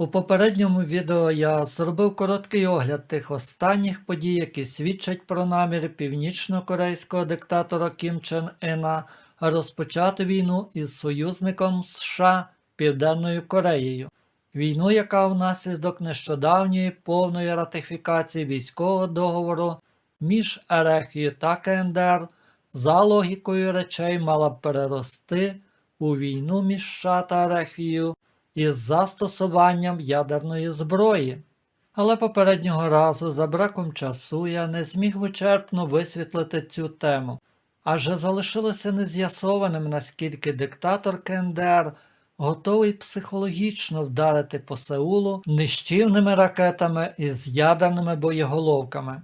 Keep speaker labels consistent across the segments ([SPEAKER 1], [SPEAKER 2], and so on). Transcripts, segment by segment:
[SPEAKER 1] У попередньому відео я зробив короткий огляд тих останніх подій, які свідчать про наміри північно-корейського диктатора Кім Чен Ена розпочати війну із союзником США Південною Кореєю. Війну, яка внаслідок нещодавньої повної ратифікації військового договору між РФ та КНДР за логікою речей мала б перерости у війну між США та РФ із застосуванням ядерної зброї. Але попереднього разу за браком часу я не зміг вичерпно висвітлити цю тему, адже залишилося нез'ясованим, наскільки диктатор КНДР готовий психологічно вдарити по Сеулу нищівними ракетами із ядерними боєголовками.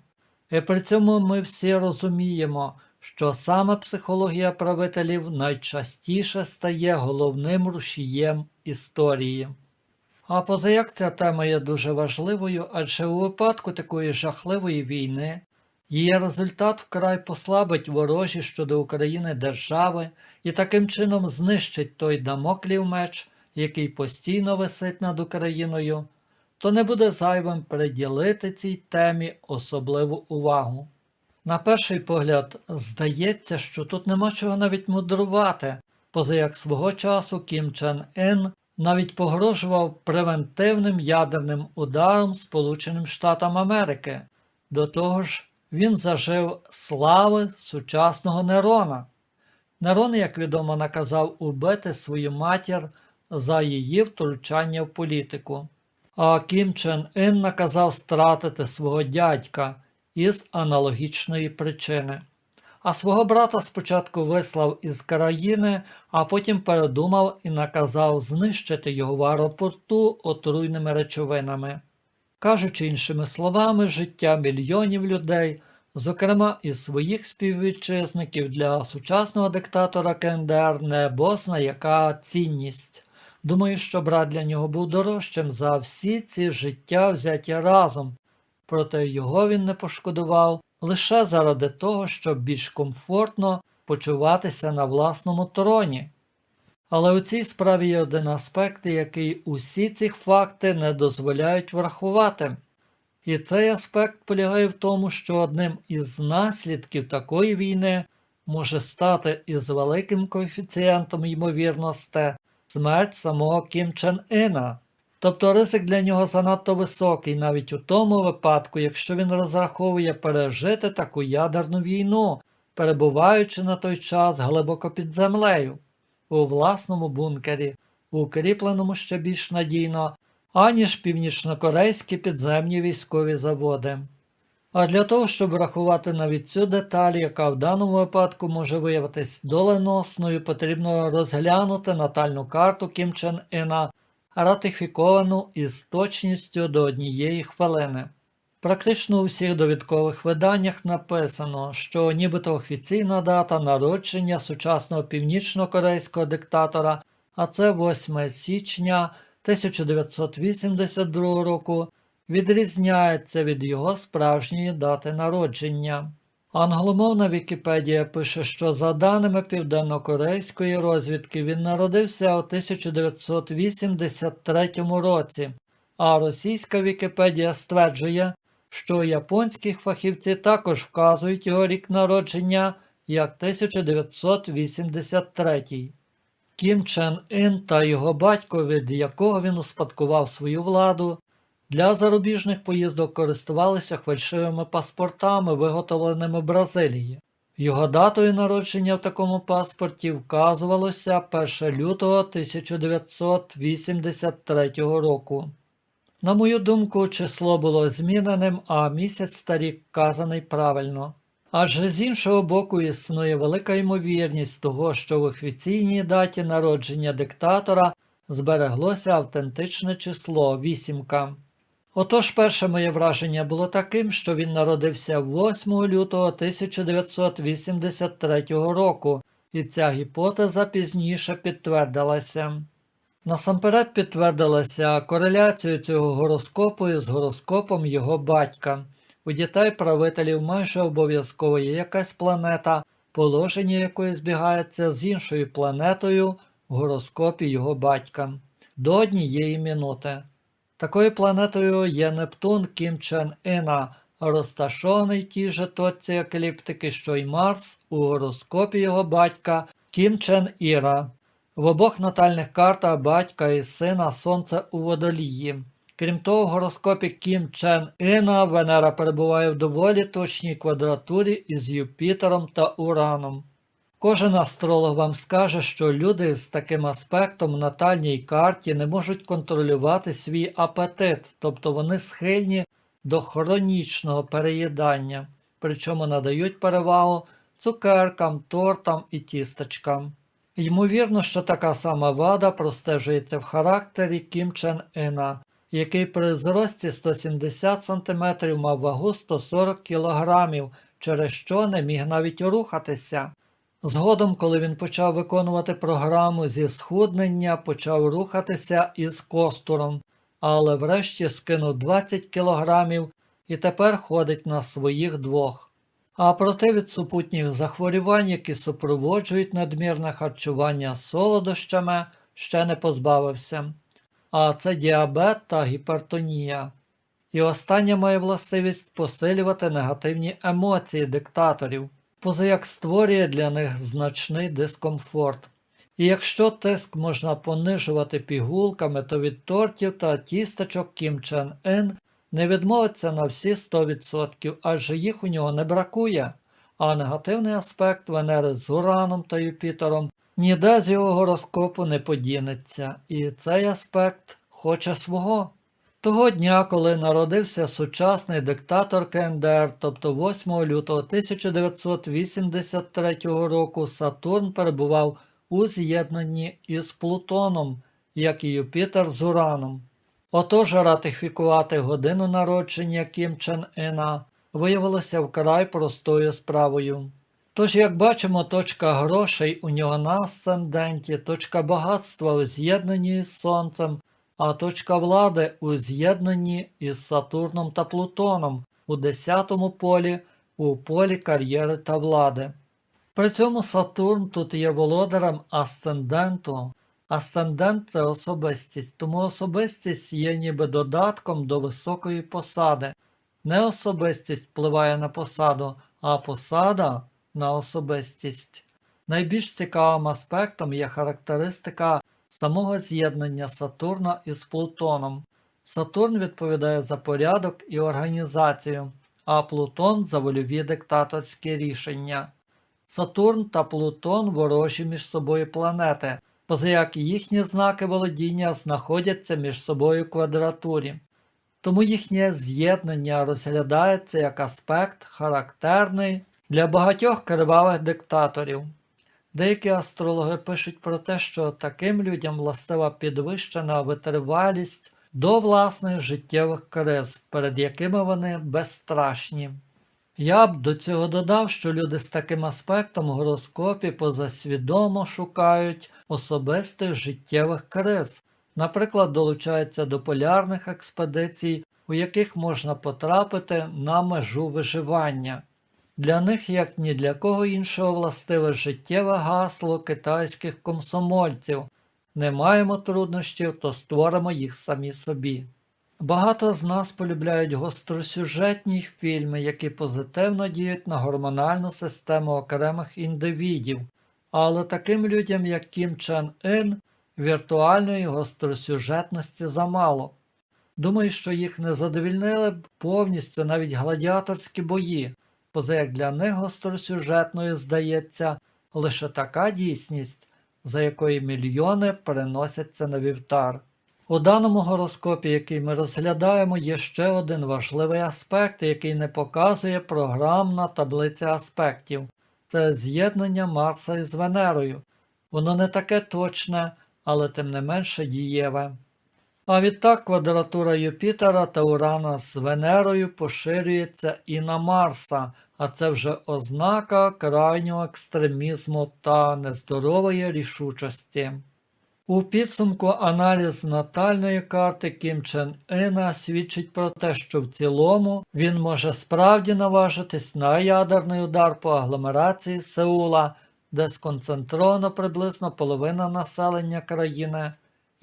[SPEAKER 1] І при цьому ми всі розуміємо, що саме психологія правителів найчастіше стає головним рушієм історії. А позаяк ця тема є дуже важливою, адже у випадку такої жахливої війни її результат вкрай послабить ворожі щодо України держави і таким чином знищить той дамоклів меч, який постійно висить над Україною, то не буде зайвим приділити цій темі особливу увагу. На перший погляд, здається, що тут нема чого навіть мудрувати, поза як свого часу Кім Чен Ін навіть погрожував превентивним ядерним ударом Сполученим Штатам Америки. До того ж, він зажив слави сучасного Нерона. Нерон, як відомо, наказав убити свою матір за її втручання в політику. А Кім Чен Ін наказав стратити свого дядька із аналогічної причини. А свого брата спочатку вислав із країни, а потім передумав і наказав знищити його в аеропорту отруйними речовинами. Кажучи іншими словами, життя мільйонів людей, зокрема і своїх співвітчизників для сучасного диктатора КНДР не босна яка цінність. Думаю, що брат для нього був дорожчим за всі ці життя взяті разом, проте його він не пошкодував лише заради того, щоб більш комфортно почуватися на власному троні. Але у цій справі є один аспект, який усі ці факти не дозволяють врахувати. І цей аспект полягає в тому, що одним із наслідків такої війни може стати із великим коефіцієнтом ймовірності смерть самого Кім Чен Іна. Тобто ризик для нього занадто високий, навіть у тому випадку, якщо він розраховує пережити таку ядерну війну, перебуваючи на той час глибоко під землею, у власному бункері, укріпленому ще більш надійно, аніж північнокорейські підземні військові заводи. А для того, щоб врахувати навіть цю деталь, яка в даному випадку може виявитись доленосною, потрібно розглянути натальну карту Кім Чен Іна ратифіковану із точністю до однієї хвилини. Практично у всіх довідкових виданнях написано, що нібито офіційна дата народження сучасного північно-корейського диктатора, а це 8 січня 1982 року, відрізняється від його справжньої дати народження. Англомовна Вікіпедія пише, що за даними південнокорейської розвідки він народився у 1983 році, а російська Вікіпедія стверджує, що японські фахівці також вказують його рік народження як 1983. Кім Чен Ін та його батько, від якого він успадкував свою владу, для зарубіжних поїздок користувалися фальшивими паспортами, виготовленими в Бразилії. Його датою народження в такому паспорті вказувалося 1 лютого 1983 року. На мою думку, число було зміненим, а місяць та рік вказаний правильно. Адже з іншого боку існує велика ймовірність того, що в офіційній даті народження диктатора збереглося автентичне число вісімка. Отож, перше моє враження було таким, що він народився 8 лютого 1983 року, і ця гіпотеза пізніше підтвердилася. Насамперед підтвердилася кореляцією цього гороскопу із гороскопом його батька. У дітей правителів майже обов'язково є якась планета, положення якої збігається з іншою планетою в гороскопі його батька до однієї минути. Такою планетою є Нептун Кім Чен Іна, розташований в тій же точці екліптики, що й Марс у гороскопі його батька Кім Чен Іра. В обох натальних картах батька і сина Сонце у водолії. Крім того, в гороскопі Кім Чен Іна Венера перебуває в доволі точній квадратурі із Юпітером та Ураном. Кожен астролог вам скаже, що люди з таким аспектом в натальній карті не можуть контролювати свій апетит, тобто вони схильні до хронічного переїдання, причому надають перевагу цукеркам, тортам і тістечкам. Ймовірно, що така сама вада простежується в характері Кім Чен Іна, який при зрості 170 см мав вагу 140 кг, через що не міг навіть рухатися. Згодом, коли він почав виконувати програму зі схуднення, почав рухатися із костуром, але врешті скинув 20 кілограмів і тепер ходить на своїх двох. А проте від супутніх захворювань, які супроводжують надмірне харчування солодощами, ще не позбавився. А це діабет та гіпертонія. І останнє має властивість посилювати негативні емоції диктаторів, позаяк створює для них значний дискомфорт. І якщо тиск можна понижувати пігулками, то від тортів та тістечок Кім Чен Ін не відмовиться на всі 100%, адже їх у нього не бракує, а негативний аспект Венери з Ураном та Юпітером ніде з його гороскопу не подінеться, і цей аспект хоче свого. Того дня, коли народився сучасний диктатор КНДР, тобто 8 лютого 1983 року, Сатурн перебував у з'єднанні із Плутоном, як і Юпітер з Ураном. Отож, ратифікувати годину народження Кім Чен Іна виявилося вкрай простою справою. Тож, як бачимо, точка грошей у нього на асценденті, точка багатства у з'єднанні із Сонцем, а точка влади у з'єднанні із Сатурном та Плутоном у 10-му полі у полі кар'єри та влади. При цьому Сатурн тут є володарем асценденту. Асцендент це особистість, тому особистість є ніби додатком до високої посади. Не особистість впливає на посаду, а посада на особистість. Найбільш цікавим аспектом є характеристика самого з'єднання Сатурна із Плутоном. Сатурн відповідає за порядок і організацію, а Плутон за вольові диктаторські рішення. Сатурн та Плутон ворожі між собою планети, позаяк їхні знаки володіння знаходяться між собою в квадратурі. Тому їхнє з'єднання розглядається як аспект характерний для багатьох кривавих диктаторів. Деякі астрологи пишуть про те, що таким людям властива підвищена витривалість до власних життєвих криз, перед якими вони безстрашні. Я б до цього додав, що люди з таким аспектом в гороскопі позасвідомо шукають особистих життєвих криз, наприклад, долучаються до полярних експедицій, у яких можна потрапити на межу виживання. Для них, як ні для кого іншого, властиве життєве гасло китайських комсомольців не маємо труднощів, то створимо їх самі собі. Багато з нас полюбляють гостросюжетні фільми, які позитивно діють на гормональну систему окремих індивідів, але таким людям, як Кім Чен Ін, віртуальної гостросюжетності замало. Думаю, що їх не задовільнили б повністю навіть гладіаторські бої, поза як для них гостросюжетною здається лише така дійсність, за якої мільйони переносяться на вівтар. У даному гороскопі, який ми розглядаємо, є ще один важливий аспект, який не показує програмна таблиця аспектів це з'єднання Марса із Венерою. Воно не таке точне, але тим не менше дієве. А відтак квадратура Юпітера та Урана з Венерою поширюється і на Марса, а це вже ознака крайнього екстремізму та нездорової рішучості. У підсумку аналіз натальної карти Кім Чен Іна свідчить про те, що в цілому він може справді наважитись на ядерний удар по агломерації Сеула, де сконцентровано приблизно половина населення країни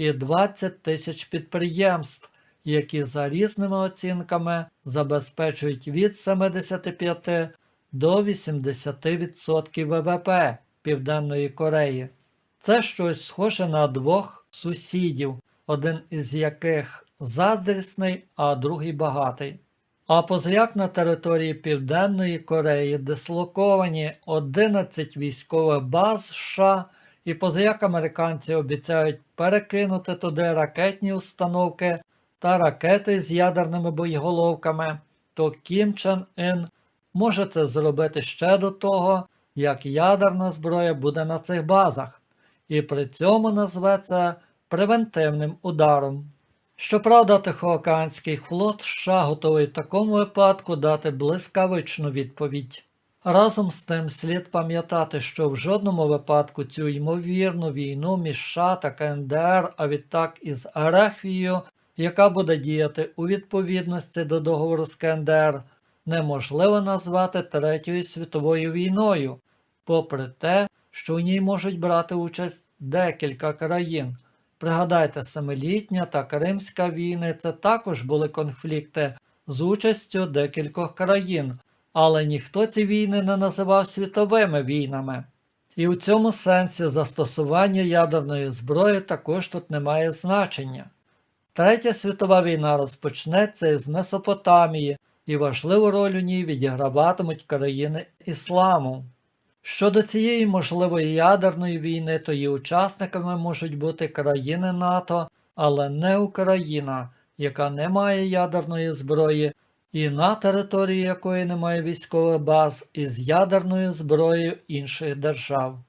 [SPEAKER 1] і 20 тисяч підприємств, які за різними оцінками забезпечують від 75 до 80% ВВП Південної Кореї. Це щось схоже на двох сусідів, один із яких заздрісний, а другий багатий. А позаяк на території Південної Кореї дислоковані 11 військових баз США, і позаяк американці обіцяють перекинути туди ракетні установки та ракети з ядерними боєголовками, то Кім Чен Ін може це зробити ще до того, як ядерна зброя буде на цих базах, і при цьому назве це превентивним ударом. Щоправда, Тихоокеанський флот США готовий в такому випадку дати блискавичну відповідь. Разом з тим слід пам'ятати, що в жодному випадку цю ймовірну війну між США та КНДР, а відтак із Арефією, яка буде діяти у відповідності до договору з КНДР, неможливо назвати Третьою світовою війною, попри те, що в ній можуть брати участь декілька країн. Пригадайте, Семилітня та Кримська війни це також були конфлікти з участю декількох країн, але ніхто ці війни не називав світовими війнами. І у цьому сенсі застосування ядерної зброї також тут не має значення. Третя світова війна розпочнеться із Месопотамії, і важливу роль у ній відіграватимуть країни ісламу. Щодо цієї можливої ядерної війни, то її учасниками можуть бути країни НАТО, але не Україна, яка не має ядерної зброї, і на території якої немає військових баз із ядерною зброєю інших держав.